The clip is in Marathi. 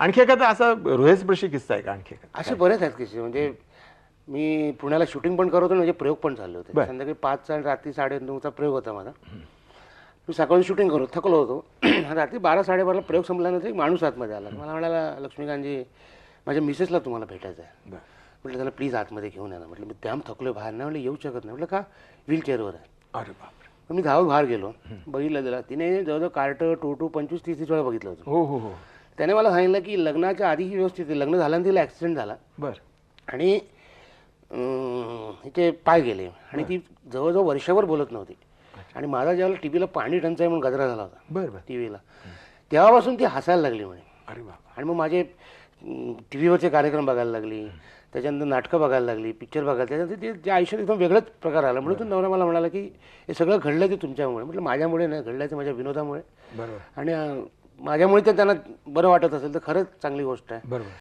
आणखी एखादा असा रोहेसप्रशी किस्सा आहे का आणखी एखादा? असे बरेच आहेत किस्से. म्हणजे मी पुण्याला शूटिंग पण करत होतो म्हणजे प्रयोग पण झाले होते. बरं. संध्याकाळी पाचचा आणि रात्री साडे नऊचा प्रयोग होता माझा. मी सकाळी शूटिंग करत थकलो होतो. रात्री बारा साडेबाराला प्रयोग संपल्यानंतर एक माणूस आतमध्ये आला. मला म्हणाला लक्ष्मीकांतजी माझ्या मिसेसला तुम्हाला भेटायचं आहे. बरं. म्हटलं त्याला प्लीज आतमध्ये घेऊन या ना. म्हटलं मी त्याम थकलोय बाहेर नाही. म्हटलं येऊ शकत नाही. म्हटलं का? व्हीलचेअरवर आहे. अरे बापरे. मग मी धावत बाहेर गेलो. बघितलं त्याला. तिने जवळजवळ कार्ट टू टू पंचवीस तीस तीस वेळा बघितलं होतं. हो हो हो. त्याने मला सांगितलं की लग्नाच्या आधी ही व्यवस्थित आहे. लग्न झाल्यानंतर तिला ॲक्सिडेंट झाला. बर. आणि अं, हिचे पाय गेले. आणि ती जवळजवळ वर्षभर बोलत नव्हती. आणि माझा ज्यावेळेला टी व्हीला पाणी टंचाई म्हणून गजरा झाला होता. बर बर. टी व्हीला तेव्हापासून ती हसायला लागली म्हणे. अरे बाप आणि मग माझे टी व्हीवरचे कार्यक्रम बघायला लागली. त्याच्यानंतर नाटकं बघायला लागली पिक्चर बघायला त्याच्यानंतर ते जे आयुष्यात एकदम वेगळाच प्रकार आला. म्हणून तो नवरा मला म्हणाला की हे सगळं घडलं ते तुमच्यामुळे. म्हटलं माझ्यामुळे नाही घडलं ते माझ्या विनोदामुळे. बरोबर. आणि अं, माझ्यामुळे तर त्यांना बरं वाटत असेल तर खरंच चांगली गोष्ट आहे. बरोबर.